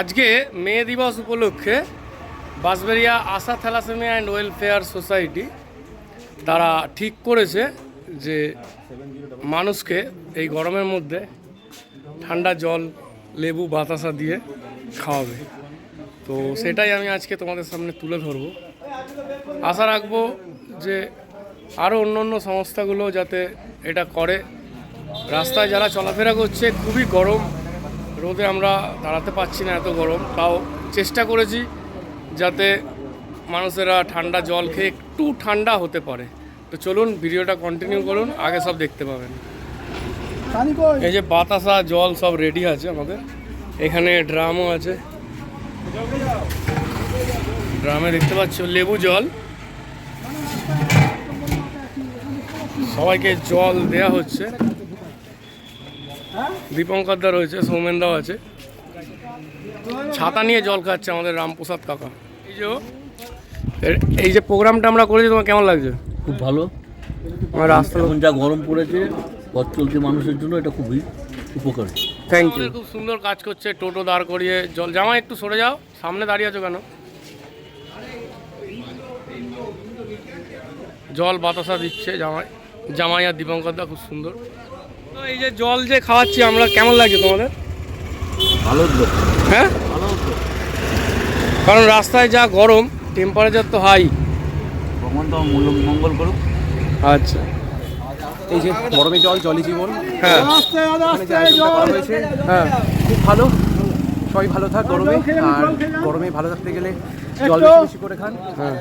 আজকে মে দিবস উপলক্ষে Bansberia Asha thalassemia and welfare society তারা ঠিক করেছে যে মানুষকে এই গরমের মধ্যে ঠান্ডা জল, লেবু, বাতাসা দিয়ে খাওয়াবে। তো সেটাই আমি আজকে তোমাদের সামনে তুলে ধরবো। আশা রাখব যে আরও অন্য অন্য সংস্থাগুলো যাতে এটা করে। রাস্তায় যারা চলাফেরা করছে, খুবই গরম। রোদে আমরা দাঁড়াতে পারছি না এত গরম। তাও চেষ্টা করেছি যাতে মানুষেরা ঠান্ডা জল খেয়ে একটু ঠান্ডা হতে পারে। তো চলুন ভিডিওটা কন্টিনিউ করুন আগে সব দেখতে পাবেন। এই যে বাতাসা জল সব রেডি আছে আমাদের। এখানে ড্রামও আছে। ড্রামে দেখতে পাচ্ছ লেবু জল। সবাইকে জল দেয়া হচ্ছে। দীপঙ্করদা রয়েছে সৌমেনদাও আছে। ছাতা নিয়ে জল খাচ্ছে আমাদের রামপ্রসাদ কাকা। এই যে এই যে প্রোগ্রামটা আমরা করেছি তোমার কেমন লাগছে? খুব ভালো। আমার রাস্তা এখন যা গরম পড়েছে পথ চলতি মানুষের জন্য এটা খুবই উপকারী। থ্যাংক ইউ খুব সুন্দর কাজ করছে টোটো দাঁড় করিয়ে জল জামা একটু সরে যাও সামনে দাঁড়িয়ে আছো কেন? জল বাতাসা দিচ্ছে জামাই জামাই আর দীপঙ্করদা খুব সুন্দর। তো এই যে জল যে খাওয়াচ্ছি আমরা কেমন লাগছে তোমাদের? ভালো উদ্যোগ হ্যাঁ? ভালো উদ্যোগ কারণ রাস্তায় যা গরম টেম্পারেচার তো হাই ভগবান তো মঙ্গল করুক। আচ্ছা। এই যে গরমে জল জলই জীবন। হ্যাঁ। এখানে যে আয়োজনটা করা হয়েছে হ্যাঁ। খুব ভালো। সবাই ভালো থাক গরমে আর গরমে ভালো থাকতে গেলে জল বেশি বেশি করে খান। হ্যাঁ।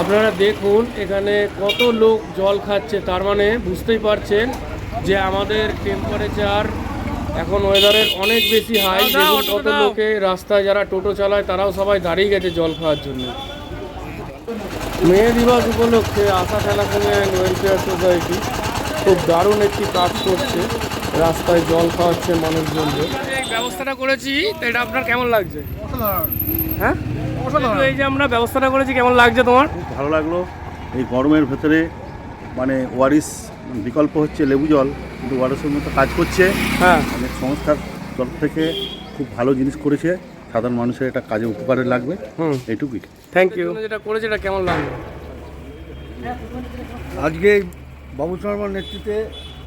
আপনারা দেখুন এখানে কত লোক জল খাচ্ছে তার মানে বুঝতেই পারছেন যে আমাদের টেম্পারেচার এখন ওয়েদারের অনেক বেশি হাই দেখুন কত লোকে রাস্তায় যারা টোটো চালায় তারাও সবাই দাঁড়িয়ে গেছে জল খাওয়ার জন্য। মে দিবস উপলক্ষে আশা খেলাখেলা অ্যান্ড ওয়েলফেয়ার সোসাইটি খুব দারুণ একটি কাজ করছে। রাস্তায় জল খাওয়াচ্ছে মানুষজনকে এই ব্যবস্থাটা করেছি তো এটা আপনার কেমন লাগছে? হ্যাঁ? এই যে আমরা ব্যবস্থাটা করেছি কেমন লাগছে তোমার? খুব ভালো লাগল। এই গরমের ভেতরে মানে ওয়ারিস বিকল্প হচ্ছে লেবু জল কিন্তু ওয়ারিসের মতো কাজ করছে। হ্যাঁ। অনেক সংস্থার তরফ থেকে খুব ভালো জিনিস করেছে। সাধারণ মানুষের এটা কাজে উপকারে লাগবে। হুম। এইটুকুই। থ্যাংক ইউ যেটা করেছে এটা কেমন লাগল? আজকে বাবু শর্মার নেতৃত্বে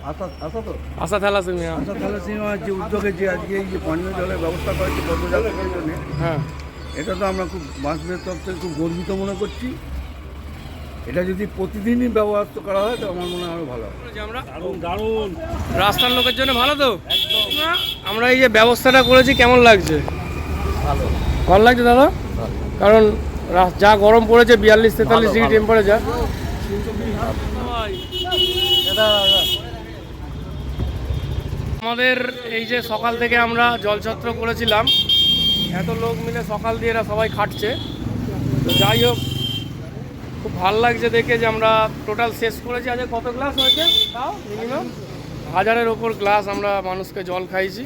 আশা আশা তো আশা থ্যালাসেমিয়া আশা থ্যালাসিমার যে উদ্যোগে যে আজকে এই যে পানীয় জলের ব্যবস্থা করেছে পর্যটকদের জন্য হ্যাঁ। এটা তো আমরা খুব বাঁশবের তরফ থেকে খুব গর্বিত মনে করছি। এটা যদি প্রতিদিনই ব্যবহার করা হয় তো আমার মনে হয় আরও ভালো আমরা রাস্তার লোকের জন্য ভালো তো? আমরা এই যে ব্যবস্থাটা করেছি কেমন লাগছে? ভালো। লাগছে দাদা? কারণ যা গরম পড়েছে বিয়াল্লিশ তেতাল্লিশ ডিগ্রি টেম্পারেচার আমাদের এই যে সকাল থেকে আমরা জলছত্র করেছিলাম, এত লোক মিলে সকাল দিয়ে এরা সবাই খাটছে। তো যাই হোক, খুব ভালো লাগছে দেখে যে আমরা টোটাল শেষ করেছি। আজকে কত গ্লাস হয়েছে? তাও মিনিমাম হাজারের ওপর গ্লাস আমরা মানুষকে জল খাইছি